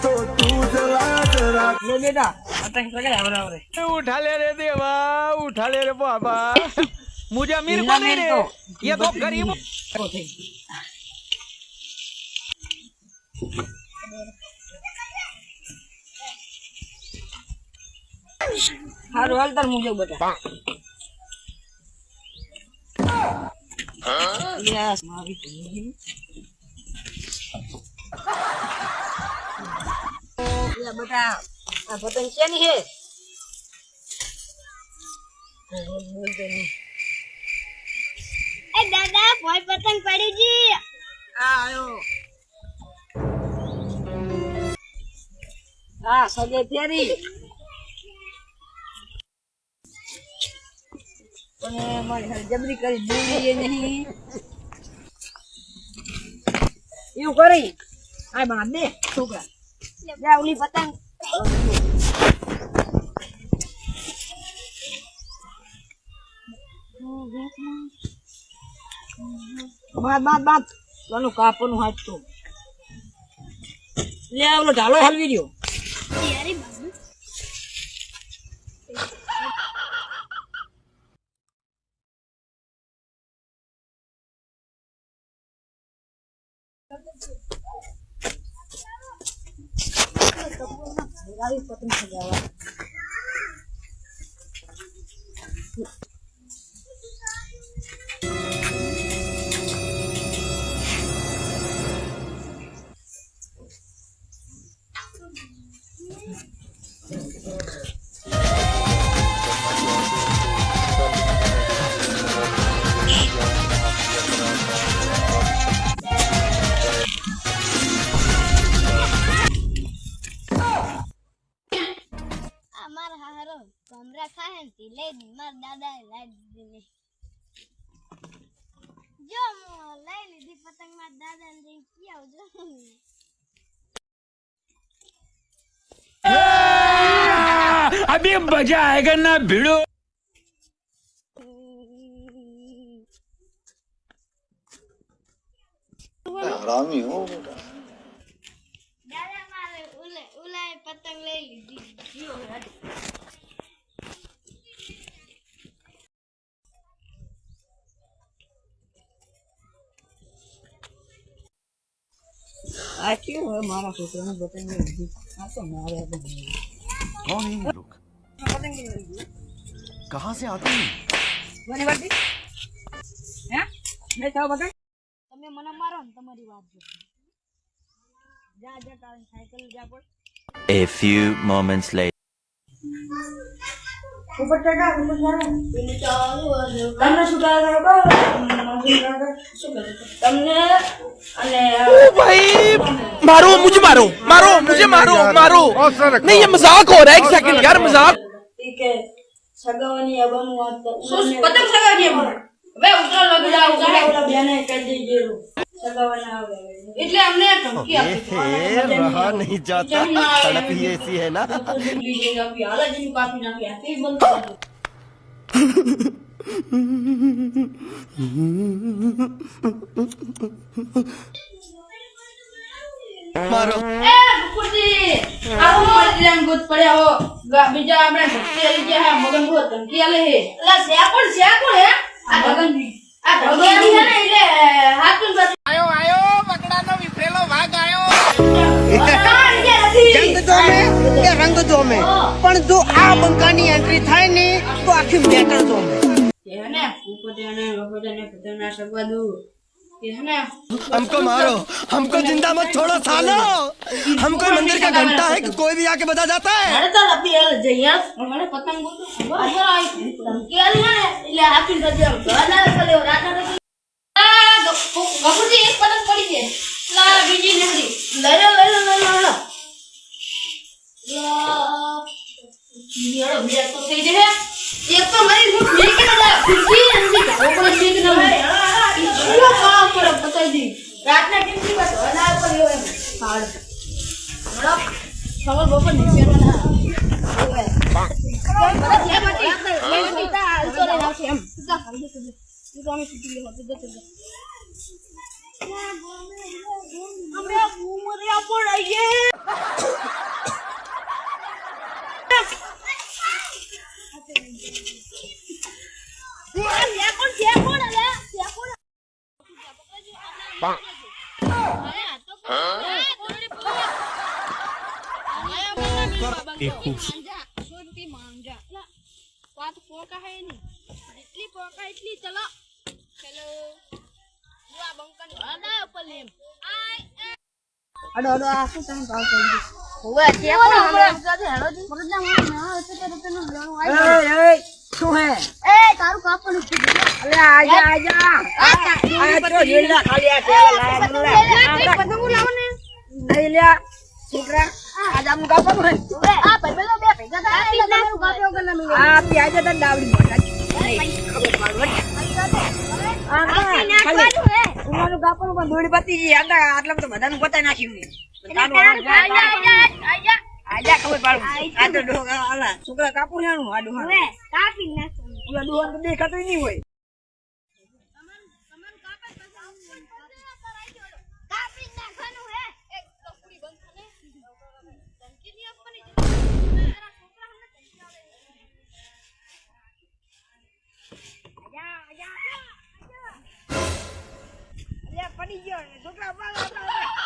तो तू जला जरा લે બેટા પતંગ ચગાય આવરે આવરે उठा ले रे देवा उठा ले रे बाबा मुझे अमीर को बिना नहीं अमीर रे को। ये तो गरीब ઓ થઈ ગઈ. હારું હાલ તાર મૂકે બેટા યસ મારી પીંગી. લે બેટા આ પતંગ શેની હે. એ દાદા કોઈ પતંગ પડી જી આ આયો. હા સગે ફેરી. પણ મારી જબરી કરી દૂરી એ નહીં. એવું કરી. આ બા બે છોકરા. જા ઓલી પતંગ. બાદ બાદ બાદ પેલું કાપવાનું તો લે ઓલો ઢાલો હલવી રહ્યો Thank Babu ataupun mengalir potensi jawab. ખાહે ને તે લઈ દી માર દાદા એ લઈ દીધી ને જો હું લઈ લીધી પતંગ માર દાદા ને જઈ કી આવજો अभी मजा आएगा ना भिड़ो हरामी हो बेटा દાદા મારે ઉલે ઉલાય પતંગ લઈ લીધી આ કેવું હવે મારા છોકરાને પતંગ લીધી આ તો મારે આ બધું कौन है ये लोग પતંગ લીધી कहाँ से आते हैं કોની વાટી હે નહીં થાવ પતંગ તમે મને મારો ને તમારી વાત જો જા જા તારી સાયકલ જા પર A few moments later. ઉપર ચડા ઉપર ચડા તમને શું કહે છે ખબર? શું કહે છે? તમને અને भाई मारो मुझे मारो मारो मुझे मारो मारो नहीं ये मजाक हो रहा है एक सेकंड यार मजाक ઈ કે સગાવાની અબાનું વાત તો શું પતંગ સગાવીએ અમારે હવે ઉતરો લગડા ઉતારે ઓલા બેને કહી દેજે સગાવાના આવે એટલે અમને ધમકી આપી रहा नहीं जाता तड़प ही ऐसी है ना બીજી આપી હાલાજીની કાપી નાખી આખી બંધ મારો. એ બુકુજી આવો મારી જેમ પડ્યા હો. બીજા આપણે ભક્તિ આવી ગયા હા મગન બહુ ધમકી આલે હે. એટલે શ્યા કોણ શ્યા કોણ હે? આ મગન આ ધમકી આવી છે ને એટલે હાથું બાજુ આયો આયો પકડાનો વિફરેલો વાઘ આયો. જંગ જોમે કે રંગ જોમે પણ જો આ બંકાની એન્ટ્રી થાય ને તો આખી મેટર જોમે हमको मारो। हमको ज़िंदा मत छोड़ो सालो। हमको मंदिर का घंटा है कि कोई भी आके बता जाता है। ये तो सही है। શેક ના શું કામ કરે પતાઈ રાતના ટીમની બસ હના પર એવો એમ હાડ બરાબર સવાર બપોર નીકળવાના ઓય બધા જે બાકી લઈ લેતા હાલતો રહે આવશે એમ સીધા હાલ દે તું તો અમે સીધી લેવા સીધા સીધા અમે ઉમરિયા પર માંજા લા, વાત પોકા હે ની. એટલી પોકા એટલી ચલો. ચલો. બુઆ બંકન આડા ઉપર લેમ આય અડો અડો આ શું તમે ભાવ કરી દીધો? હોવે કે કોણ હમણાં સાથે હેડો જી. મગજના માણસ ના આ કે તો રૂપિયાનું લેણું આવી એ ए, શું હે? એ તારું કાપવાનું છે અલે આજા આજા આ તો જોઈ લીલા ખાલી આ તેલ લાયા પતંગો લાવો ને. નહીં લ્યા. છોકરા આ જામું કાપવાનું હે આ ભાઈબંધો બે ભેગા થાય એટલે તમારું મિલે આ પ્યાજ પણ દોડી પતી ગઈ. આટલા આટલા તો બધાનું પતાઈ નાખ્યું છે. આજા આજા આજા આજા ખબર પાડું. આ તો ડોગા આલા છોકરા કાપું નાનું આ ડોહા કાપી ઓલા નહીં હોય કાપી નાખવાનું હે એક કપડી બંધ કરે ધમકી ની આપવાની તારા છોકરા હમને ધમકી આવે અલ્યા પડી ગયો છોકરા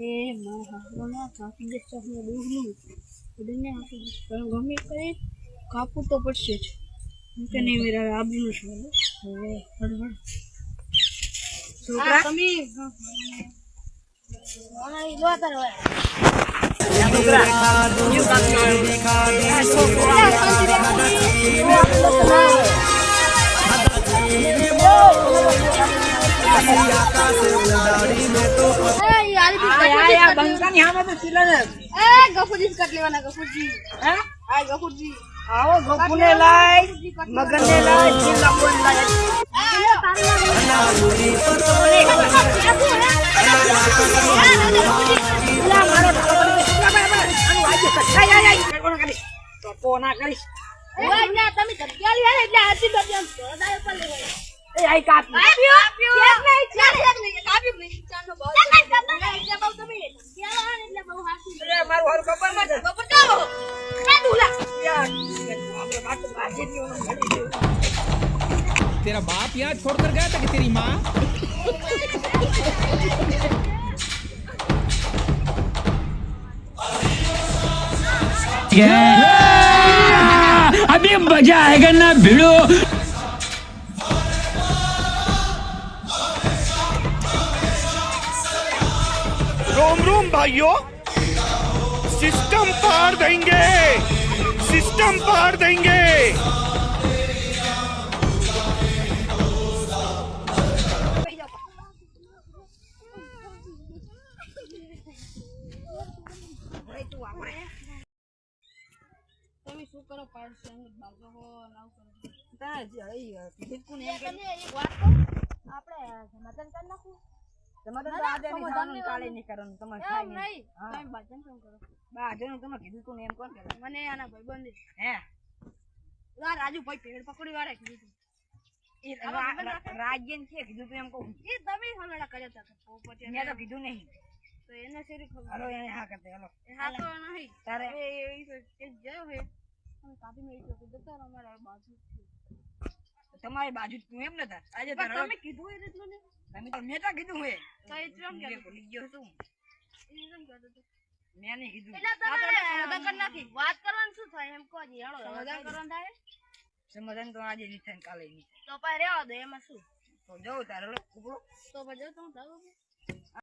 એ મારા હાથમાં કાપી દે ચાહને દૂધનું ઉડીને આપી દે પણ ગમે કરે કાપવું તો પડશે જ. કેમ કે નહીં મેરા આબરૂ છે હવે હડ હડ છોકરા તમે આ બંકાની સામે તો ચીલા ને એ ગફુરજી કટ લેવાના ગફુરજી હે આ ગફુરજી આવો ગોપુને લાય મગનને લાય ચીલા બોલ લાય અલા મારો ઢાલો પડી ગયો. અલા, બરાબર. આનું વાગ્ય કર. આય, આય, આય. કાઢો ના તો પોના કરીશ. તમે ધબકાલી હે એટલે આરતી લેવાય એ આય કાપી. કાપ્યો કેમ નહીં ચાલ એક નહીં કાપ્યો નહીં ચાલનો બહુ એટલે બહુ તમે ધબકાલા હે એટલે બહુ હાસી અરે, મારું હારું ખબર નથી. બપોર ચાલો ના દુલા યાર, આપણે વાત તો બાજી જ નહીં હોય, ઘડી જેવું. तेरा बाप यहाँ छोड़ कर गया था कि तेरी माँ अभी मजा आएगा ना भिड़ो रोम रोम भाइयों सिस्टम पार देंगे सिस्टम पार देंगे તમે શું કરો પાડશે બાજો હો નાવ કરો તારે જે હોય, ભીખુને એમ તમે કરી. એક વાત કહું આપણે મતન કરી નાખું તમારે તો આજે નહીં ખાવાનું, કાલે નહીં કરવાનું. તમારે ખાઈ નહીં. નહીં તમે બાજન કેમ કરો બા, તમે કીધું તું એમ કોણ કરે? મને આના ભાઈબંધ હે? આ રાજુ ભાઈ પેડ પકડી વાળે કીધું તું. એ રા- રા- રાજ્યને છે કીધું તું એમ કહું. એ તમે હમણાં કર્યા હતા મેં તો કીધું નહીં. તો એને શેરી ખબર હાલો, એને હા કરતે, હાલો. હા તો નહીં તારે? એ એ- એ- એ ગયો હે કાપી મેળી તો જતા અમારા બાજુ તમારી બાજુ તું એમ ને. આજે તમે કીધું એ રીતનું તમે તો મેં તો કીધું હે. ગયો છું. મેં નહીં કીધું. નાખી. વાત કરવાનું શું થાય એમ કહો હેડો સમાધાન કરવાનું થાય સમાધાન તો આજે નહીં થાય કાલે નહીં તો પાછા રહેવા દો એમાં શું તો જવું તારે તો પછી જાઓ.